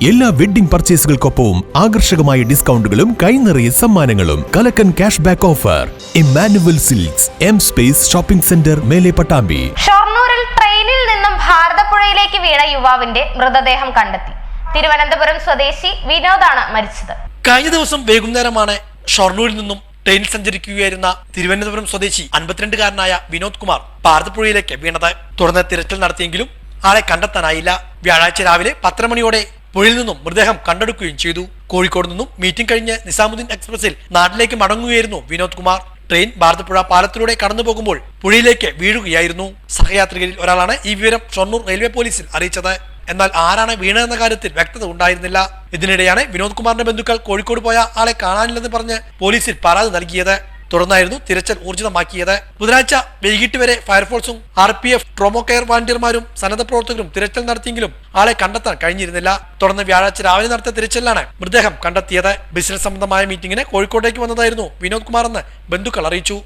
എല്ലാ വെഡ്ഡിംഗ് പർച്ചേസുകൾക്കൊപ്പവും ആകർഷകമായ ഡിസ്കൗണ്ടുകളും കൈനിറയ സമ്മാനങ്ങളും കലക്കൻ cash back offer Emmanuel silks M space shopping centre മേലെ പട്ടാമ്പി. ഷൊർണൂരിൽ ട്രെയിനിൽ നിന്നും ഭാരതപ്പുഴയിലേക്ക് വീണ യുവാവിന്റെ മൃതദേഹം കണ്ടെത്തി. തിരുവനന്തപുരം സ്വദേശി വിനോദാണ് മരിച്ചത്. കഴിഞ്ഞ ദിവസം വൈകുന്നേരമാണ് ഷൊർണൂരിൽ നിന്നും ട്രെയിൻ സഞ്ചരിക്കുകയായിരുന്ന തിരുവനന്തപുരം സ്വദേശി അൻപത്തിരണ്ടുകാരനായ വിനോദ് കുമാർ ഭാരതപ്പുഴയിലേക്ക് വീണത്. തുടർന്ന് തിരച്ചിൽ നടത്തിയെങ്കിലും ആളെ കണ്ടെത്താനായില്ല. വ്യാഴാഴ്ച രാവിലെ പത്തര മണിയോടെ പുഴയിൽ നിന്നും മൃതദേഹം കണ്ടെടുക്കുകയും ചെയ്തു. കോഴിക്കോട് നിന്നും മീറ്റിംഗ് കഴിഞ്ഞ് നിസാമുദ്ദീൻ എക്സ്പ്രസിൽ നാട്ടിലേക്ക് മടങ്ങുകയായിരുന്നു വിനോദ് കുമാർ. ട്രെയിൻ ഭാരതപ്പുഴ പാലത്തിലൂടെ കടന്നു പോകുമ്പോൾ പുഴയിലേക്ക് വീഴുകയായിരുന്നു. സഹയാത്രികരിൽ ഒരാളാണ് ഈ വിവരം ഷൊർണൂർ റെയിൽവേ പോലീസിൽ അറിയിച്ചത്. എന്നാൽ ആരാണ് വീണതെന്ന കാര്യത്തിൽ വ്യക്തത ഉണ്ടായിരുന്നില്ല. ഇതിനിടെയാണ് വിനോദ് കുമാറിന്റെ ബന്ധുക്കൾ കോഴിക്കോട് പോയ ആളെ കാണാനില്ലെന്ന് പറഞ്ഞ് പോലീസിൽ പരാതി നൽകിയത്. തുടർന്നായിരുന്നു തിരച്ചിൽ ഊർജിതമാക്കിയത്. ബുധനാഴ്ച വൈകിട്ട് വരെ ഫയർഫോഴ്സും R P F trauma care വാളണ്ടിയർമാരും സന്നദ്ധ പ്രവർത്തകരും തിരച്ചിൽ നടത്തിയെങ്കിലും ആളെ കണ്ടെത്താൻ കഴിഞ്ഞിരുന്നില്ല. തുടർന്ന് വ്യാഴാഴ്ച രാവിലെ നടത്തിയ തിരച്ചിലാണ് മൃതദേഹം കണ്ടെത്തിയത്. ബിസിനസ് സംബന്ധമായ മീറ്റിംഗിന് കോഴിക്കോട്ടേക്ക് വന്നതായിരുന്നു വിനോദ് കുമാർ എന്ന് ബന്ധുക്കൾ അറിയിച്ചു.